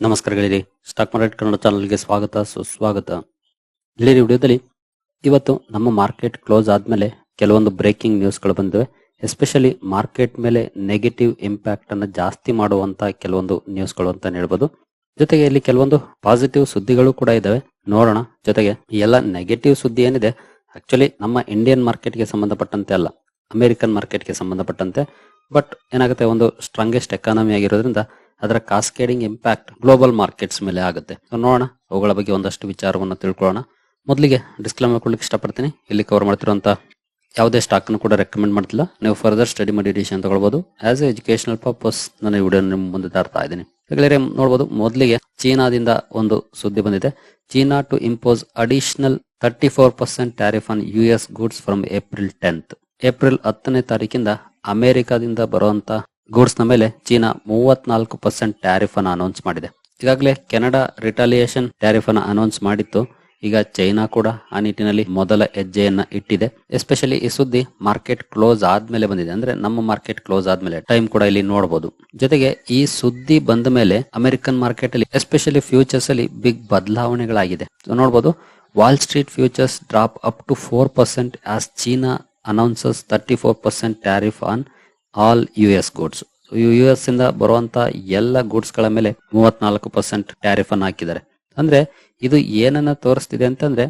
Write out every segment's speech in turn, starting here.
ನಮಸ್ಕಾರಗಳಿರಿ stock market Kannada ಚಾನಲ್ಗೆ ಸ್ವಾಗತ, ಸುಸ್ವಾಗತ. ಗೆಳೆಯರಿ ವಿಡಿಯೋದಲ್ಲಿ ಇವತ್ತು ನಮ್ಮ ಮಾರ್ಕೆಟ್ ಕ್ಲೋಸ್ ಆದ್ಮೇಲೆ ಕೆಲವೊಂದು ಬ್ರೇಕಿಂಗ್ ನ್ಯೂಸ್ಗಳು ಬಂದಿವೆ. ಎಸ್ಪೆಷಲಿ ಮಾರ್ಕೆಟ್ ಮೇಲೆ ನೆಗೆಟಿವ್ ಇಂಪ್ಯಾಕ್ಟ್ ಅನ್ನು ಜಾಸ್ತಿ ಮಾಡುವಂತ ಕೆಲವೊಂದು ನ್ಯೂಸ್ಗಳು ಅಂತ ಹೇಳ್ಬೋದು. ಜೊತೆಗೆ ಇಲ್ಲಿ ಕೆಲವೊಂದು ಪಾಸಿಟಿವ್ ಸುದ್ದಿಗಳು ಕೂಡ ಇದಾವೆ. ನೋಡೋಣ. ಜೊತೆಗೆ ಎಲ್ಲ ನೆಗೆಟಿವ್ ಸುದ್ದಿ ಏನಿದೆ? ಆಕ್ಚುಲಿ ನಮ್ಮ ಇಂಡಿಯನ್ ಮಾರ್ಕೆಟ್ಗೆ ಸಂಬಂಧಪಟ್ಟಂತೆ ಅಲ್ಲ. ಅಮೆರಿಕನ್ ಮಾರ್ಕೆಟ್ಗೆ ಸಂಬಂಧಪಟ್ಟಂತೆ. ಬಟ್ ಏನಾಗುತ್ತೆ? ಒಂದು ಸ್ಟ್ರಾಂಗೆಸ್ಟ್ ಎಕಾನಮಿ ಆಗಿರೋದ್ರಿಂದ ಅದರ ಕಾಸ್ಕೇಡಿಂಗ್ ಇಂಪ್ಯಾಕ್ಟ್ ಗ್ಲೋಬಲ್ ಮಾರ್ಕೆಟ್ಸ್ ಮೇಲೆ ಆಗುತ್ತೆ. ನೋಡೋಣ. ಅವುಗಳ ಬಗ್ಗೆ ಒಂದಷ್ಟು ವಿಚಾರವನ್ನು ತಿಳ್ಕೊಳ್ಳೋಣ. ಮೊದಲಿಗೆ ಡಿಸ್ಕ್ಲೇಮರ್ ಕೊಡ್ಲಿಕ್ಕೆ ಇಷ್ಟಪಡ್ತೀನಿ. ಇಲ್ಲಿ ಕವರ್ ಮಾಡ್ತಿರುವಂತಹ ಯಾವುದೇ ಸ್ಟಾಕ್ ಕೂಡ ರೆಕಮೆಂಡ್ ಮಾಡ್ತಿಲ್ಲ. ನೀವು ಫರ್ದರ್ ಸ್ಟಡಿ ಮಾಡಿ ಡಿಸಿಷನ್ ತಗೊಳ್ಬಹುದು ಆಸ್ ಎ ಎಜುಕೇಶನಲ್ ಪರ್ಪಸ್ ನಾನು ಈ ವಿಡಿಯೋ ನಿಮ್ಮ ಮುಂದೆ ತರ್ತಾ ಇದ್ದೀನಿ. ಗೆಳೆಯರೇ ನೋಡಬಹುದು ಮೊದಲಿಗೆ ಚೀನಾದಿಂದ ಒಂದು ಸುದ್ದಿ ಬಂದಿದೆ. China to impose additional thirty four percent tariff on U S goods from April tenth April ಹತ್ತನೇ ತಾರೀಕಿಂದ ಅಮೆರಿಕಾದಿಂದ ಬರುವಂತ ಗೂಡ್ಸ್ ಮೇಲೆ ಚೀನಾ ಮೂವತ್ನಾಲ್ಕು ಪರ್ಸೆಂಟ್ ಟ್ಯಾರಿಫ್ ಅನ್ನು ಅನೌನ್ಸ್ ಮಾಡಿದೆ. ಈಗಾಗಲೇ ಕೆನಡಾ ರಿಟಾಲಿಯೇಷನ್ ಟ್ಯಾರಿಫ್ ಅನ್ನು ಅನೌನ್ಸ್ ಮಾಡಿತ್ತು. ಈಗ ಚೈನಾ ಕೂಡ ಆ ನಿಟ್ಟಿನಲ್ಲಿ ಮೊದಲ ಹೆಜ್ಜೆಯನ್ನ ಇಟ್ಟಿದೆ. ಎಸ್ಪೆಷಲಿ ಈ ಸುದ್ದಿ ಮಾರ್ಕೆಟ್ ಕ್ಲೋಸ್ ಆದ್ಮೇಲೆ ಬಂದಿದೆ. ಅಂದ್ರೆ ನಮ್ಮ ಮಾರ್ಕೆಟ್ ಕ್ಲೋಸ್ ಆದ್ಮೇಲೆ ಟೈಮ್ ಕೂಡ ಇಲ್ಲಿ ನೋಡಬಹುದು ಜೊತೆಗೆ ಈ ಸುದ್ದಿ ಬಂದ ಮೇಲೆ ಅಮೆರಿಕನ್ ಮಾರ್ಕೆಟ್ ಅಲ್ಲಿ ಎಸ್ಪೆಷಲಿ ಫ್ಯೂಚರ್ಸ್ ಅಲ್ಲಿ ಬಿಗ್ ಬದಲಾವಣೆಗಳಾಗಿದೆ. ನೋಡಬಹುದು Wall Street futures drop up to four percent as China announces thirty four percent tariff on all U S goods U S ಇಂದ ಬರುವಂತ ಎಲ್ಲ ಗೂಡ್ಸ್ಗಳ ಮೇಲೆ ಮೂವತ್ನಾಲ್ಕು ಪರ್ಸೆಂಟ್ ಟ್ಯಾರಿಫ್ ಅನ್ನು ಹಾಕಿದ್ದಾರೆ. ಅಂದ್ರೆ ಇದು ಏನನ್ನ ತೋರಿಸ್ತಿದೆ ಅಂತಂದ್ರೆ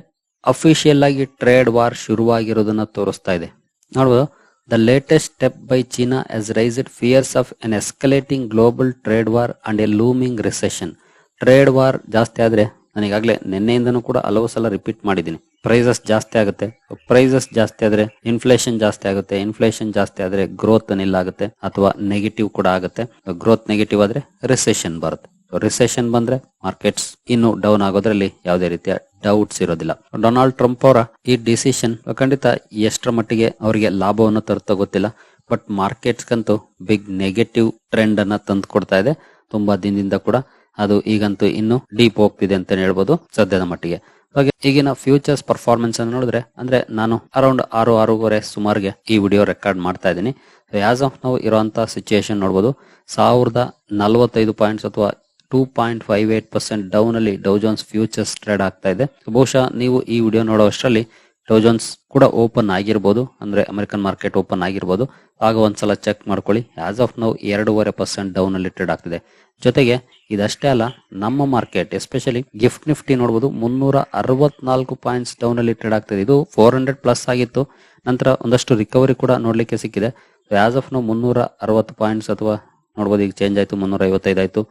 ಅಫಿಷಿಯಲ್ ಆಗಿ ಟ್ರೇಡ್ ವಾರ್ ಶುರುವಾಗಿರೋದನ್ನ ತೋರಿಸ್ತಾ ಇದೆ. ನೋಡ್ಬೋದು the latest step by China has raised fears of an escalating global trade war and a looming recession trade war ಜಾಸ್ತಿ ಆದ್ರೆ ನನಗಾಗ್ಲೇ ನಿನ್ನೆಯಿಂದನೂ ಕೂಡ ಹಲವು ಸಲ ರಿಪೀಟ್ ಮಾಡಿದ್ದೀನಿ. ಪ್ರೈಸಸ್ ಜಾಸ್ತಿ ಆಗುತ್ತೆ. ಪ್ರೈಸಸ್ ಜಾಸ್ತಿ ಆದ್ರೆ ಇನ್ಫ್ಲೇಷನ್ ಜಾಸ್ತಿ ಆಗುತ್ತೆ. ಇನ್ಫ್ಲೇಷನ್ ಜಾಸ್ತಿ ಆದ್ರೆ ಗ್ರೋತ್ ನಿಲ್ಲಾಗುತ್ತೆ ಅಥವಾ ನೆಗೆಟಿವ್ ಕೂಡ ಆಗುತ್ತೆ. ಗ್ರೋತ್ ನೆಗೆಟಿವ್ ಆದ್ರೆ ರಿಸೆಷನ್ ಬರುತ್ತೆ. ರಿಸೆಷನ್ ಬಂದ್ರೆ ಮಾರ್ಕೆಟ್ಸ್ ಇನ್ನು ಡೌನ್ ಆಗೋದ್ರಲ್ಲಿ ಯಾವುದೇ ರೀತಿಯ ಡೌಟ್ಸ್ ಇರೋದಿಲ್ಲ. ಡೊನಾಲ್ಡ್ ಟ್ರಂಪ್ ಅವರ ಈ ಡಿಸಿಷನ್ ಖಂಡಿತ ಎಷ್ಟರ ಮಟ್ಟಿಗೆ ಅವರಿಗೆ ಲಾಭವನ್ನು ತರುತ್ತೋ ಗೊತ್ತಿಲ್ಲ. ಬಟ್ ಮಾರ್ಕೆಟ್ಸ್ಗಂತೂ ಬಿಗ್ ನೆಗೆಟಿವ್ ಟ್ರೆಂಡ್ ಅನ್ನ ತಂದು ಕೊಡ್ತಾ ಇದೆ. ತುಂಬಾ ದಿನದಿಂದ ಕೂಡ ಅದು ಈಗಂತೂ ಇನ್ನು ಡೀಪ್ ಹೋಗ್ತಿದೆ ಅಂತ ಹೇಳ್ಬೋದು ಸದ್ಯದ ಮಟ್ಟಿಗೆ. ಹಾಗೆ ಈಗಿನ ಫ್ಯೂಚರ್ಸ್ ಪರ್ಫಾರ್ಮೆನ್ಸ್ ಅನ್ನು ನೋಡಿದ್ರೆ, ಅಂದ್ರೆ ನಾನು ಅರೌಂಡ್ ಆರು, ಆರೂವರೆ ಸುಮಾರಿಗೆ ಈ ವಿಡಿಯೋ ರೆಕಾರ್ಡ್ ಮಾಡ್ತಾ ಇದ್ದೀನಿ. ಆಸ್ ಆಫ್ ನಾವು ಇರುವಂತಹ ಸಿಚುಯೇಷನ್ ನೋಡ್ಬೋದು, ಸಾವಿರದ ನಲವತ್ತೈದು ಪಾಯಿಂಟ್ಸ್ ಅಥವಾ two point five eight percent down ಅಲ್ಲಿ ಡೌಜೋನ್ಸ್ ಫ್ಯೂಚರ್ಸ್ ಟ್ರೇಡ್ ಆಗ್ತಾ ಇದೆ. ಬಹುಶಃ ನೀವು ಈ ವಿಡಿಯೋ ನೋಡೋ ಅಷ್ಟರಲ್ಲಿ ಡೌಜೋನ್ಸ್ ಕೂಡ ಓಪನ್ ಆಗಿರ್ಬೋದು, ಅಂದ್ರೆ ಅಮೆರಿಕನ್ ಮಾರ್ಕೆಟ್ ಓಪನ್ ಆಗಿರ್ಬೋದು. ಆಗ ಒಂದ್ಸಲ ಚೆಕ್ ಮಾಡ್ಕೊಳ್ಳಿ. ಆಸ್ ಆಫ್ ನೌ ಎರಡೂವರೆ ಪರ್ಸೆಂಟ್ ಡೌನ್ ಅಲ್ಲಿ ಟ್ರೇಡ್ ಆಗ್ತಿದೆ. ಜೊತೆಗೆ ಇದಷ್ಟೇ ಅಲ್ಲ, ನಮ್ಮ ಮಾರ್ಕೆಟ್ ಎಸ್ಪೆಷಲಿ ಗಿಫ್ಟ್ ನಿಫ್ಟಿ ನೋಡಬಹುದು ಮುನ್ನೂರ ಅರವತ್ನಾಲ್ಕು ಪಾಯಿಂಟ್ಸ್ ಡೌನ್ ಅಲ್ಲಿ ಟ್ರೇಡ್ ಆಗ್ತಿದೆ. ಇದು ಫೋರ್ ಹಂಡ್ರೆಡ್ ಪ್ಲಸ್ ಆಗಿತ್ತು. ನಂತರ ಒಂದಷ್ಟು ರಿಕವರಿ ಕೂಡ ನೋಡ್ಲಿಕ್ಕೆ ಸಿಕ್ಕಿದೆ. ಆಸ್ ಆಫ್ ನಾವು ಮುನ್ನೂರ ಅರವತ್ತು ಪಾಯಿಂಟ್ಸ್ ಅಥವಾ ನೋಡಬಹುದು ಈಗ ಚೇಂಜ್ ಆಯ್ತು, ಮುನ್ನೂರ ಐವತ್ತೈದು ಆಯ್ತು.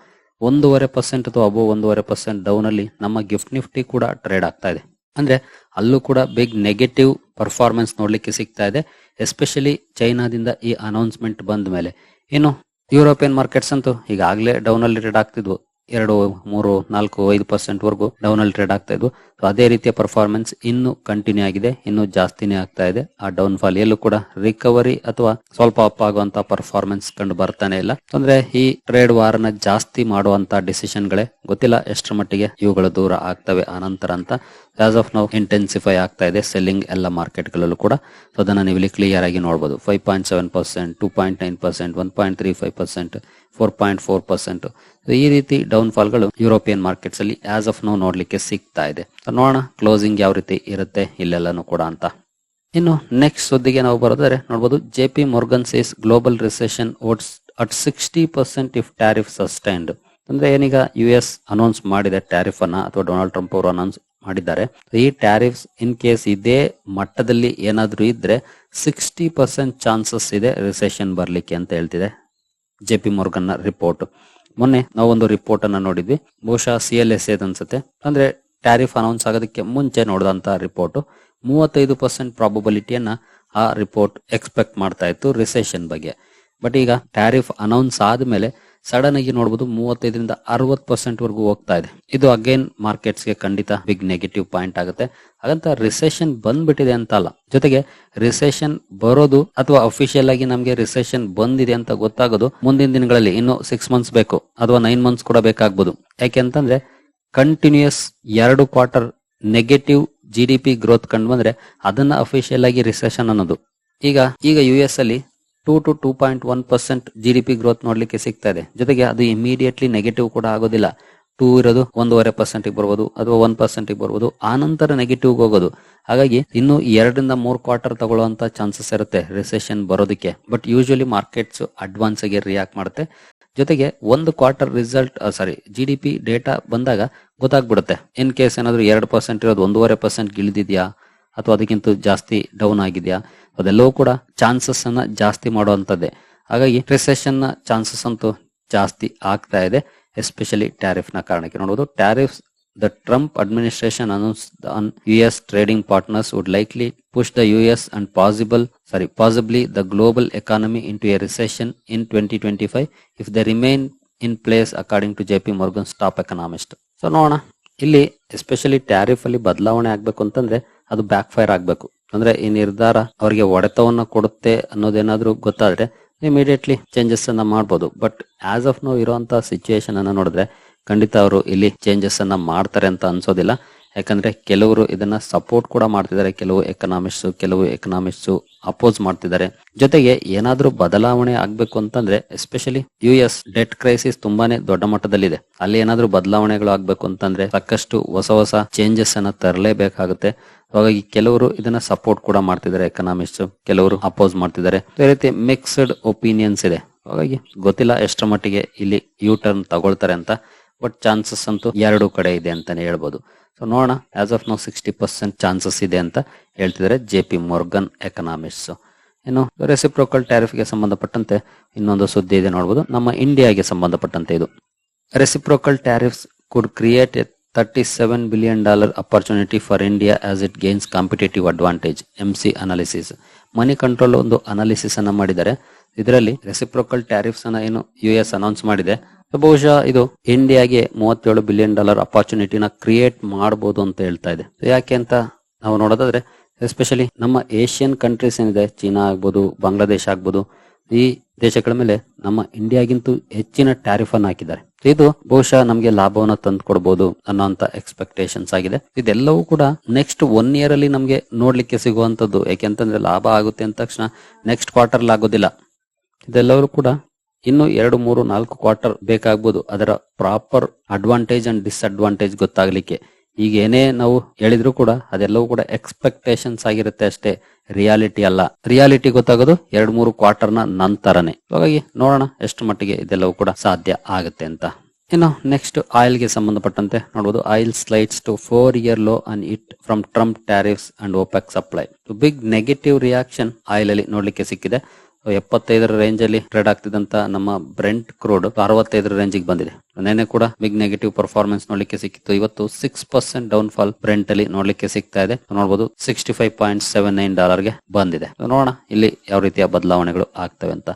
ಒಂದೂವರೆ ಪರ್ಸೆಂಟ್ ಅಥವಾ ಅಬೋ ಒಂದೂವರೆ ಪರ್ಸೆಂಟ್ ಡೌನ್ ಅಲ್ಲಿ ನಮ್ಮ ಗಿಫ್ಟ್ ನಿಫ್ಟಿ ಕೂಡ ಟ್ರೇಡ್ ಆಗ್ತಾ ಇದೆ. ಅಂದ್ರೆ ಅಲ್ಲೂ ಕೂಡ ಬಿಗ್ ನೆಗೆಟಿವ್ ಪರ್ಫಾರ್ಮೆನ್ಸ್ ನೋಡ್ಲಿಕ್ಕೆ ಸಿಗ್ತಾ ಇದೆ ಎಸ್ಪೆಷಲಿ ಚೈನಾದಿಂದ ಈ ಅನೌನ್ಸ್ಮೆಂಟ್ ಬಂದ ಮೇಲೆ ಇನ್ನು ಯುರೋಪಿಯನ್ ಮಾರ್ಕೆಟ್ಸ್ ಅಂತೂ ಈಗಾಗಲೇ ಡೌನ್ ಅಲ್ಲಿ ಟ್ರೇಡ್ ಆಗ್ತಿದ್ವು. ಎರಡು, ಮೂರು, ನಾಲ್ಕು, ಐದು ಪರ್ಸೆಂಟ್ ವರೆಗೂ ಡೌನ್ ಅಲ್ಲಿ ಟ್ರೇಡ್ ಆಗ್ತಾ ಇದ್ವು. ಸೊ ಅದೇ ರೀತಿಯ ಪರ್ಫಾರ್ಮೆನ್ಸ್ ಇನ್ನು ಕಂಟಿನ್ಯೂ ಆಗಿದೆ, ಇನ್ನು ಜಾಸ್ತಿನೇ ಆಗ್ತಾ ಇದೆ. ಆ ಡೌನ್ ಫಾಲ್ ಎಲ್ಲೂ ಕೂಡ ರಿಕವರಿ ಅಥವಾ ಸ್ವಲ್ಪ ಅಪ್ ಆಗುವಂತ ಪರ್ಫಾರ್ಮೆನ್ಸ್ ಕಂಡು ಬರ್ತಾನೆ ಇಲ್ಲ. ಅಂದ್ರೆ ಈ ಟ್ರೇಡ್ ವಾರ್ನ ಜಾಸ್ತಿ ಮಾಡುವಂತ ಡಿಸಿಷನ್ ಗಳೇ ಗೊತ್ತಿಲ್ಲ ಎಷ್ಟರ ಮಟ್ಟಿಗೆ ಇವುಗಳು ದೂರ ಆಗ್ತವೆ ಆನಂತರ ಅಂತ. ಆಸ್ ಆಫ್ ನಾವು ಇಂಟೆನ್ಸಿಫೈ ಆಗ್ತಾ ಇದೆ ಸೆಲ್ಲಿಂಗ್ ಎಲ್ಲ ಮಾರ್ಕೆಟ್ ಗಳಲ್ಲೂ ಕೂಡ. ಸೊ ಅದನ್ನ ನೀವು ಇಲ್ಲಿ ಕ್ಲಿಯರ್ ಆಗಿ ನೋಡಬಹುದು five point seven percent two point nine percent one point three five percent four point four percent ಈ ರೀತಿ ಡೌನ್ ಫಾಲ್ಗಳು ಯುರೋಪಿಯನ್ ಮಾರ್ಕೆಟ್ಸ್ ಅಲ್ಲಿ ಆಸ್ ಆಫ್ ನೋ ನೋಡ್ಲಿಕ್ಕೆ ಸಿಗ್ತಾ ಇದೆ. ನೋಡೋಣ ಕ್ಲೋಸಿಂಗ್ ಯಾವ ರೀತಿ ಇರುತ್ತೆ ಇಲ್ಲೆಲ್ಲಾನು ಕೂಡ ಅಂತ. ಇನ್ನು ನೆಕ್ಸ್ಟ್ ಸುದ್ದಿಗೆ ನಾವು ಬರೋದಾದ್ರೆ ನೋಡಬಹುದು J P Morgan says global recession odds at sixty percent if tariff sustained ಅಂದ್ರೆ ಏನೀಗ ಯು ಎಸ್ ಅನೌನ್ಸ್ ಮಾಡಿದೆ ಟ್ಯಾರಿಫ್ ಅನ್ನ ಅಥವಾ ಡೊನಾಲ್ಡ್ ಟ್ರಂಪ್ ಅವರು ಅನೌನ್ಸ್ ಮಾಡಿದ್ದಾರೆ, ಈ ಟ್ಯಾರಿಫ್ಸ್ ಇನ್ ಕೇಸ್ ಇದೇ ಮಟ್ಟದಲ್ಲಿ ಏನಾದರೂ ಇದ್ರೆ ಸಿಕ್ಸ್ಟಿ ಪರ್ಸೆಂಟ್ ಚಾನ್ಸಸ್ ಇದೆ ರಿಸೆಷನ್ ಬರ್ಲಿಕ್ಕೆ ಅಂತ ಹೇಳ್ತಿದೆ. ಜೆ ಪಿ ಮೊರ್ಗನ್ ರಿಪೋರ್ಟ್ ಮೊನ್ನೆ ನಾವೊಂದು ರಿಪೋರ್ಟ್ ಅನ್ನ ನೋಡಿದ್ವಿ. ಬಹುಶಃ ಸಿ ಎಲ್ ಎಸ್ ಅನ್ಸುತ್ತೆ. ಅಂದ್ರೆ ಟ್ಯಾರಿಫ್ ಅನೌನ್ಸ್ ಆಗೋದಕ್ಕೆ ಮುಂಚೆ ನೋಡಿದಂತ ರಿಪೋರ್ಟ್ ಮೂವತ್ತೈದು ಪರ್ಸೆಂಟ್ ಪ್ರಾಬಬಿಲಿಟಿಯನ್ನ ಆ ರಿಪೋರ್ಟ್ ಎಕ್ಸ್ಪೆಕ್ಟ್ ಮಾಡ್ತಾ ಇತ್ತು ರಿಸೆಷನ್ ಬಗ್ಗೆ. ಬಟ್ ಈಗ ಟ್ಯಾರಿಫ್ ಅನೌನ್ಸ್ ಆದ್ಮೇಲೆ ಸಡನ್ ಆಗಿ ನೋಡಬಹುದು ಮೂವತ್ತೈದರಿಂದ ಅರವತ್ ಪರ್ಸೆಂಟ್ ವರೆಗೂ ಹೋಗ್ತಾ ಇದೆ. ಇದು ಅಗೇನ್ ಮಾರ್ಕೆಟ್ಸ್ಗೆ ಖಂಡಿತ ಬಿಗ್ ನೆಗೆಟಿವ್ ಪಾಯಿಂಟ್ ಆಗುತ್ತೆ. ಹಾಗಂತ ರಿಸೆಷನ್ ಬಂದ್ಬಿಟ್ಟಿದೆ ಅಂತ ಅಲ್ಲ ಜೊತೆಗೆ ರಿಸೆಷನ್ ಬರೋದು ಅಥವಾ ಅಫಿಷಿಯಲ್ ಆಗಿ ನಮಗೆ ರಿಸೆಷನ್ ಬಂದಿದೆ ಅಂತ ಗೊತ್ತಾಗೋದು ಮುಂದಿನ ದಿನಗಳಲ್ಲಿ. ಇನ್ನು ಸಿಕ್ಸ್ ಮಂತ್ಸ್ ಬೇಕು ಅಥವಾ ನೈನ್ ಮಂತ್ಸ್ ಕೂಡ ಬೇಕಾಗ್ಬೋದು. ಯಾಕೆ ಅಂತಂದ್ರೆ ಕಂಟಿನ್ಯೂಯಸ್ ಎರಡು quarter negative G D P growth ಕಂಡು ಬಂದ್ರೆ ಅದನ್ನ ಅಫಿಷಿಯಲ್ ಆಗಿ ರಿಸೆಷನ್ ಅನ್ನೋದು. ಈಗ ಈಗ ಯು ಎಸ್ ಅಲ್ಲಿ two to two point one percent G D P growth ನೋಡ್ಲಿಕ್ಕೆ ಸಿಗ್ತಾ ಇದೆ. ಜೊತೆಗೆ ಅದು ಇಮಿಡಿಯೇಟ್ಲಿ ನೆಗೆಟಿವ್ ಕೂಡ ಆಗೋದಿಲ್ಲ. ಟೂ ಇರೋದು ಒಂದೂವರೆ ಪರ್ಸೆಂಟ್ ಬರ್ಬೋದು, ಅಥವಾ ಒನ್ ಪರ್ಸೆಂಟ್ ಬರ್ಬೋದು. ಆ ನಂತರ ನೆಗೆಟಿವ್ ಹೋಗೋದು. ಹಾಗಾಗಿ ಇನ್ನು ಎರಡರಿಂದ ಮೂರು ಕ್ವಾರ್ಟರ್ ತಗೊಳ್ಳುವಂತ ಚಾನ್ಸಸ್ ಇರುತ್ತೆ ರಿಸೆಷನ್ ಬರೋದಕ್ಕೆ. ಬಟ್ ಯೂಶಲಿ ಮಾರ್ಕೆಟ್ಸ್ ಅಡ್ವಾನ್ಸ್ ಆಗಿ ರಿಯಾಕ್ಟ್ ಮಾಡುತ್ತೆ. ಜೊತೆಗೆ ಒಂದು quarter result sorry G D P data ಬಂದಾಗ ಗೊತ್ತಾಗ್ಬಿಡುತ್ತೆ. ಇನ್ ಕೇಸ್ ಏನಾದ್ರು ಎರಡು ಪರ್ಸೆಂಟ್ ಇರೋದು ಒಂದೂವರೆ ಪರ್ಸೆಂಟ್ ಇಳಿದಿದ್ಯಾ ಅಥವಾ ಅದಕ್ಕಿಂತ ಜಾಸ್ತಿ ಡೌನ್ ಆಗಿದೆಯಾ? ಅದೆಲ್ಲವೂ ಕೂಡ ಚಾನ್ಸಸ್ ಅನ್ನ ಜಾಸ್ತಿ ಮಾಡುವಂತದ್ದೇ. ಹಾಗಾಗಿ ರಿಸೆಷನ್ನ ಚಾನ್ಸಸ್ ಅಂತೂ ಜಾಸ್ತಿ ಆಗ್ತಾ ಇದೆ ಎಸ್ಪೆಷಲಿ ಟ್ಯಾರಿಫ್ನ ಕಾರಣಕ್ಕೆ. ನೋಡಬಹುದು tariff the Trump administration announce on U S trading partners would likely push the US and possible sorry possibly the global economy into a recession in twenty twenty five if the remain in place according to J P Morgan stop economist so ನೋಡೋಣ. ಇಲ್ಲಿ especially tariff ಅಲ್ಲಿ ಬದಲಾವಣೆ ಆಗ್ಬೇಕು ಅಂತಂದ್ರೆ ಅದು back fire ಆಗ್ಬೇಕು. ಅಂದ್ರೆ ಈ ನಿರ್ಧಾರ ಅವರಿಗೆ ಒಡೆತವನ್ನ ಕೊಡುತ್ತೆ ಅನ್ನೋದೇನಾದ್ರೂ ಗೊತ್ತಾದ್ರೆ ಇಮಿಡಿಯೇಟ್ಲಿ ಚೇಂಜಸ್ ಅನ್ನ ಮಾಡ್ಬೋದು. ಬಟ್ ಆಸ್ ಆಫ್ ನೋ ಇರುವಂತಹ ಸಿಚುಯೇಷನ್ ಅನ್ನ ನೋಡಿದ್ರೆ ಖಂಡಿತ ಅವರು ಇಲ್ಲಿ ಚೇಂಜಸ್ ಅನ್ನ ಮಾಡ್ತಾರೆ ಅಂತ ಅನ್ಸೋದಿಲ್ಲ. ಯಾಕಂದ್ರೆ ಕೆಲವರು ಇದನ್ನ ಸಪೋರ್ಟ್ ಕೂಡ ಮಾಡ್ತಿದ್ದಾರೆ. ಕೆಲವು ಎಕನಾಮಿಕ್ಸ್ ಕೆಲವು ಎಕನಾಮಿಕ್ಸ್ ಅಪೋಸ್ ಮಾಡ್ತಿದ್ದಾರೆ. ಜೊತೆಗೆ ಏನಾದ್ರೂ ಬದಲಾವಣೆ ಆಗ್ಬೇಕು ಅಂತಂದ್ರೆ especially U S debt crisis ತುಂಬಾನೇ ದೊಡ್ಡ ಮಟ್ಟದಲ್ಲಿದೆ. ಅಲ್ಲಿ ಏನಾದ್ರೂ ಬದಲಾವಣೆಗಳು ಆಗ್ಬೇಕು ಅಂತಂದ್ರೆ ಸಾಕಷ್ಟು ಹೊಸ ಹೊಸ ಚೇಂಜಸ್ ಅನ್ನ ತರಲೇಬೇಕಾಗುತ್ತೆ. ಹಾಗಾಗಿ ಕೆಲವರು ಇದನ್ನ ಸಪೋರ್ಟ್ ಕೂಡ ಮಾಡ್ತಿದ್ದಾರೆ ಎಕನಾಮಿಸ್ಟ್ ಕೆಲವರು ಅಪೋಸ್ ಮಾಡ್ತಿದ್ದಾರೆ. ಅದೇ ರೀತಿ ಮಿಕ್ಸ್ಡ್ ಒಪಿನಿಯನ್ಸ್ ಇದೆ. ಹಾಗಾಗಿ ಗೊತ್ತಿಲ್ಲ ಎಷ್ಟರ ಮಟ್ಟಿಗೆ ಇಲ್ಲಿ ಯು ಟರ್ನ್ ತಗೊಳ್ತಾರೆ ಅಂತ ಬಟ್ ಚಾನ್ಸಸ್ ಅಂತೂ ಎರಡು ಕಡೆ ಇದೆ ಅಂತಾನೆ ಹೇಳ್ಬೋದು. ಸೊ ನೋಡೋಣ as of now sixty percent chances ಇದೆ ಅಂತ ಹೇಳ್ತಿದ್ದಾರೆ ಜೆ ಪಿ ಮೊರ್ಗನ್ ಎಕನಾಮಿಕ್ಸ್ ಇನ್ನು ರೆಸಿಪ್ರೋಕಲ್ ಟ್ಯಾರಿಫ್ಗೆ ಸಂಬಂಧಪಟ್ಟಂತೆ ಇನ್ನೊಂದು ಸುದ್ದಿ ಇದೆ ನೋಡ್ಬೋದು. ನಮ್ಮ ಇಂಡಿಯಾಗೆ ಸಂಬಂಧಪಟ್ಟಂತೆ ಇದು. Reciprocal tariffs could create a thirty seven billion opportunity for India as it gains competitive advantage. C analysis Moneycontrol ಒಂದು ಅನಾಲಿಸಿಸ್ ಅನ್ನ ಮಾಡಿದ್ದಾರೆ. ಇದರಲ್ಲಿ ರೆಸಿಪ್ರೋಕಲ್ ಟ್ಯಾರಿಫ್ಸ್ ಅನ್ನ ಏನು ಯು ಎಸ್ ಅನೌನ್ಸ್ ಮಾಡಿದೆ. ಬಹುಶಃ ಇದು ಇಂಡಿಯಾಗೆ ಮೂವತ್ತೇಳು ಬಿಲಿಯನ್ ಡಾಲರ್ ಅಪಾರ್ಚುನಿಟಿನ ಕ್ರಿಯೇಟ್ ಮಾಡಬಹುದು ಅಂತ ಹೇಳ್ತಾ ಇದೆ. ಯಾಕೆ ಅಂತ ನಾವು ನೋಡೋದಾದ್ರೆ ಎಸ್ಪೆಷಲಿ ನಮ್ಮ ಏಷ್ಯನ್ ಕಂಟ್ರೀಸ್ ಏನಿದೆ, ಚೀನಾ ಆಗ್ಬೋದು ಬಾಂಗ್ಲಾದೇಶ ಆಗ್ಬೋದು, ಈ ದೇಶಗಳ ಮೇಲೆ ನಮ್ಮ ಇಂಡಿಯಾಗಿಂತೂ ಹೆಚ್ಚಿನ ಟ್ಯಾರಿಫ್ ಅನ್ನು ಹಾಕಿದ್ದಾರೆ. ಇದು ಬಹುಶಃ ನಮಗೆ ಲಾಭವನ್ನ ತಂದು ಕೊಡಬಹುದು ಅನ್ನೋಂತ ಎಕ್ಸ್ಪೆಕ್ಟೇಷನ್ಸ್ ಆಗಿದೆ. ಇದೆಲ್ಲವೂ ಕೂಡ ನೆಕ್ಸ್ಟ್ ಒನ್ ಇಯರ್ ಅಲ್ಲಿ ನಮಗೆ ನೋಡ್ಲಿಕ್ಕೆ ಸಿಗುವಂತದ್ದು ಯಾಕೆಂತಂದ್ರೆ ಲಾಭ ಆಗುತ್ತೆ ಅಂದ ತಕ್ಷಣ ನೆಕ್ಸ್ಟ್ ಕ್ವಾರ್ಟರ್ ಆಗೋದಿಲ್ಲ. ಇದೆಲ್ಲವರು ಕೂಡ ಇನ್ನು ಎರಡು, ಮೂರು, ನಾಲ್ಕು ಕ್ವಾರ್ಟರ್ ಬೇಕಾಗ್ಬೋದು. ಅದರ ಪ್ರಾಪರ್ ಅಡ್ವಾಂಟೇಜ್ ಅಂಡ್ ಡಿಸ್ಅಡ್ವಾಂಟೇಜ್ ಗೊತ್ತಾಗ್ಲಿಕ್ಕೆ. ಈಗ ಏನೇ ನಾವು ಹೇಳಿದ್ರು ಕೂಡ ಅದೆಲ್ಲವೂ ಕೂಡ ಎಕ್ಸ್ಪೆಕ್ಟೇಷನ್ಸ್ ಆಗಿರುತ್ತೆ ಅಷ್ಟೇ. ರಿಯಾಲಿಟಿ ಅಲ್ಲ. ರಿಯಾಲಿಟಿ ಗೊತ್ತಾಗೋದು ಎರಡ್ ಮೂರು ಕ್ವಾರ್ಟರ್ನ ನಂತರನೇ. ಹಾಗಾಗಿ ನೋಡೋಣ ಎಷ್ಟು ಮಟ್ಟಿಗೆ ಇದೆಲ್ಲವೂ ಕೂಡ ಸಾಧ್ಯ ಆಗುತ್ತೆ ಅಂತ. ಇನ್ನು ನೆಕ್ಸ್ಟ್ ಆಯಿಲ್ಗೆ ಸಂಬಂಧಪಟ್ಟಂತೆ ನೋಡಬಹುದು oil slides to four year low on hit from Trump tariffs and OPEC supply big negative reaction oil ಅಲ್ಲಿ ನೋಡ್ಲಿಕ್ಕೆ ಸಿಕ್ಕಿದೆ. ಎಪ್ಪತ್ತೈದರ ರೇಂಜ್ ಅಲ್ಲಿ ಟ್ರೇಡ್ ಆಗ್ತಿದ್ದಂತ ನಮ್ಮ ಬ್ರೆಂಟ್ ಕ್ರೂಡ್ ಅರವತ್ತೈದರ ರೇಂಜ್ ಬಂದಿದೆ. ನೆನೆ ಕೂಡ ಬಿಗ್ ನೆಗೆಟಿವ್ ಪರ್ಫಾರ್ಮೆನ್ಸ್ ನೋಡ್ಲಿಕ್ಕೆ ಸಿಕ್ಕಿತ್ತು. ಇವತ್ತು six percent down fall Brent ಅಲ್ಲಿ ನೋಡ್ಲಿಕ್ಕೆ ಸಿಗ್ತಾ ಇದೆ. ನೋಡಬಹುದು sixty five point seven nine ಡಾಲರ್ಗೆ ಬಂದಿದೆ ನೋಡೋಣ ಇಲ್ಲಿ ಯಾವ ರೀತಿಯ ಬದಲಾವಣೆಗಳು ಆಗ್ತವೆ ಅಂತ.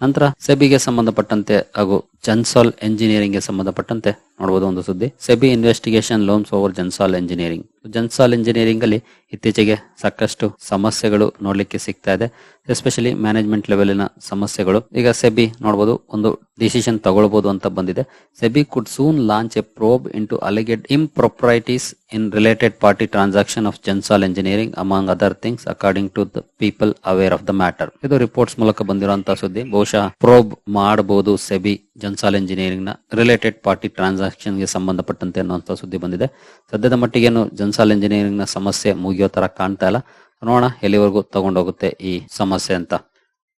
ನಂತರ ಸೆಬಿಗೆ ಸಂಬಂಧಪಟ್ಟಂತೆ ಹಾಗೂ ಜನ್ಸಾಲ್ ಎಂಜಿನಿಯರಿಂಗ್ಗೆ ಸಂಬಂಧಪಟ್ಟಂತೆ ನೋಡಬಹುದು ಒಂದು ಸುದ್ದಿ. SEBI investigation loans over Gensol Engineering Gensol Engineering ಅಲ್ಲಿ ಇತ್ತೀಚೆಗೆ ಸಾಕಷ್ಟು ಸಮಸ್ಯೆಗಳು ನೋಡ್ಲಿಕ್ಕೆ ಸಿಗ್ತಾ ಇದೆ. ಎಸ್ಪೆಷಲಿ ಮ್ಯಾನೇಜ್ಮೆಂಟ್ ಲೆವೆಲಿನ ಸಮಸ್ಯೆಗಳು. ಈಗ ಸೆಬಿ ನೋಡಬಹುದು ಒಂದು ಡಿಸಿಷನ್ ತಗೊಳ್ಬಹುದು ಅಂತ ಬಂದಿದೆ. SEBI could soon launch a probe into alleged improprieties in related party transaction of Gensol Engineering among other things according to the people aware of the matter ಇದು reports ಮೂಲಕ ಬಂದಿರುವಂತಹ ಸುದ್ದಿ. ಬಹುಶಃ ಪ್ರೋಬ್ ಮಾಡಬಹುದು ಸೆಬಿ ಜನ್ಸಾಲ್ ಇಂಜಿನಿಯರಿಂಗ್ನ ರಿಲೇಟೆಡ್ ಪಾರ್ಟಿ ಟ್ರಾನ್ಸಾಕ್ಷನ್ ಗೆ ಸಂಬಂಧಪಟ್ಟಂತೆ ಅನ್ನುವಂತ ಸುದ್ದಿ ಬಂದಿದೆ. ಸದ್ಯದ ಮಟ್ಟಿಗೇನು ಜನ್ಸಾಲ್ ಇಂಜಿನಿಯರಿಂಗ್ನ ಸಮಸ್ಯೆ ಮುಗಿಯೋ ತರ ಕಾಣ್ತಾ ಇಲ್ಲ. ನೋಡೋಣ, ಎಲ್ಲಿವರೆಗೂ ತಗೊಂಡೋಗುತ್ತೆ ಈ ಸಮಸ್ಯೆ ಅಂತ.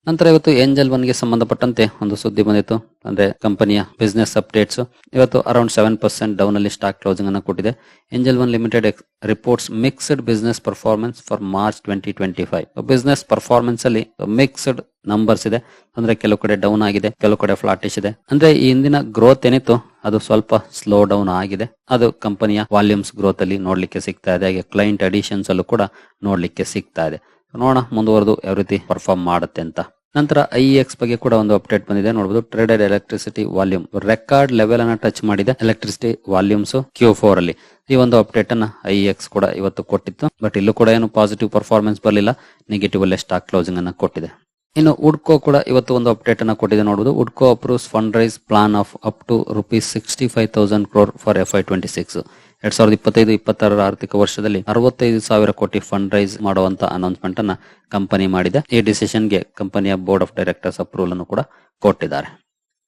ನಂತರ ಇವತ್ತು ಏಂಜಲ್ ಒನ್ಗೆ ಸಂಬಂಧಪಟ್ಟಂತೆ ಒಂದು ಸುದ್ದಿ ಬಂದಿತ್ತು. ಅಂದ್ರೆ ಕಂಪನಿಯ ಬಿಸ್ನೆಸ್ ಅಪ್ಡೇಟ್ಸ್ ಇವತ್ತು ಅರೌಂಡ್ ಸೆವೆನ್ ಪರ್ಸೆಂಟ್ ಡೌನ್ ಅಲ್ಲಿ ಸ್ಟಾಕ್ ಕ್ಲೋಸಿಂಗ್ ಅನ್ನು ಕೊಟ್ಟಿದೆ. Angel One Limited reports mixed business performance for March twenty twenty five business performance ಅಲ್ಲಿ ಮಿಕ್ಸ್ಡ್ ನಂಬರ್ಸ್ ಇದೆ. ಅಂದ್ರೆ ಕೆಲವು ಕಡೆ ಡೌನ್ ಆಗಿದೆ, ಕೆಲವು ಕಡೆ ಫ್ಲಾಟಿಶ್ ಇದೆ. ಅಂದ್ರೆ ಈ ಹಿಂದಿನ ಗ್ರೋತ್ ಏನಿತ್ತು, ಅದು ಸ್ವಲ್ಪ ಸ್ಲೋ ಡೌನ್ ಆಗಿದೆ. ಅದು ಕಂಪನಿಯ ವಾಲ್ಯೂಮ್ಸ್ ಗ್ರೋತ್ ಅಲ್ಲಿ ನೋಡ್ಲಿಕ್ಕೆ ಸಿಗ್ತಾ ಇದೆ. ಹಾಗೆ ಕ್ಲೈಂಟ್ ಅಡಿಷನ್ಸ್ ಅಲ್ಲೂ ಕೂಡ ನೋಡ್ಲಿಕ್ಕೆ ಸಿಗ್ತಾ ಇದೆ. ನೋಡೋಣ, ಮುಂದುವರೆದು ಯಾವ ರೀತಿ ಪರ್ಫಾರ್ಮ್ ಮಾಡುತ್ತೆ ಅಂತ. ನಂತರ ಐ ಎಕ್ಸ್ ಬಗ್ಗೆ ಕೂಡ ಒಂದು ಅಪ್ಡೇಟ್ ಬಂದಿದೆ. ನೋಡಬಹುದು traded electricity volume record level ಅನ್ನ ಟಚ್ ಮಾಡಿದೆ. ಎಲೆಕ್ಟ್ರಿಸಿಟಿ ವಾಲ್ಯೂಮ್ಸ್ ಕ್ಯೂ ಫೋರ್ ಅಲ್ಲಿ. ಈ ಒಂದು ಅಪ್ಡೇಟ್ ಅನ್ನ ಐ ಎಕ್ಸ್ ಕೂಡ ಇವತ್ತು ಕೊಟ್ಟಿತ್ತು. ಬಟ್ ಇಲ್ಲೂ ಕೂಡ ಏನು ಪಾಸಿಟಿವ್ ಪರ್ಫಾರ್ಮೆನ್ಸ್ ಬರಲಿಲ್ಲ. ನೆಗೆಟಿವ್ ಅಲ್ಲೇ ಸ್ಟಾಕ್ ಕ್ಲೋಸಿಂಗ್ ಅನ್ನ ಕೊಟ್ಟಿದೆ. ಇನ್ನು ಉಡ್ಕೋ ಕೂಡ ಇವತ್ತು ಒಂದು ಅಪ್ಡೇಟ್ ಅನ್ನ ಕೊಟ್ಟಿದೆ. ನೋಡಬಹುದು ಉಡ್ಕೋ approves fund raise plan of up to rupees sixty five thousand crore for F Y twenty six ಎರಡ್ ಸಾವಿರದ ಇಪ್ಪತ್ತೈದು, ಇಪ್ಪತ್ತಾರರ ಆರ್ಥಿಕ ವರ್ಷದಲ್ಲಿ ಅರವತ್ತೈದು ಸಾವಿರ ಕೋಟಿ ಫಂಡ್ ರೈಸ್ ಮಾಡುವಂತ ಅನೌನ್ಸ್ಮೆಂಟ್ ಅನ್ನ ಕಂಪನಿ ಮಾಡಿದೆ. ಈ ಡಿಸಿಷನ್ಗೆ ಕಂಪನಿಯ ಬೋರ್ಡ್ ಆಫ್ ಡೈರೆಕ್ಟರ್ಸ್ ಅಪ್ರೂವಲ್ ಅನ್ನು ಕೂಡ ಕೊಟ್ಟಿದ್ದಾರೆ.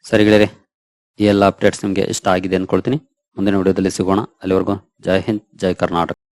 ಸರಿ ಗೆಳೆಯರೆ, ಈ ಎಲ್ಲ ಅಪ್ಡೇಟ್ಸ್ ನಿಮಗೆ ಇಷ್ಟ ಆಗಿದೆ ಅನ್ಕೊಳ್ತೀನಿ. ಮುಂದಿನ ವಿಡಿಯೋದಲ್ಲಿ ಸಿಗೋಣ. ಅಲ್ಲಿವರೆಗೂ ಜೈ ಹಿಂದ್, ಜೈ ಕರ್ನಾಟಕ.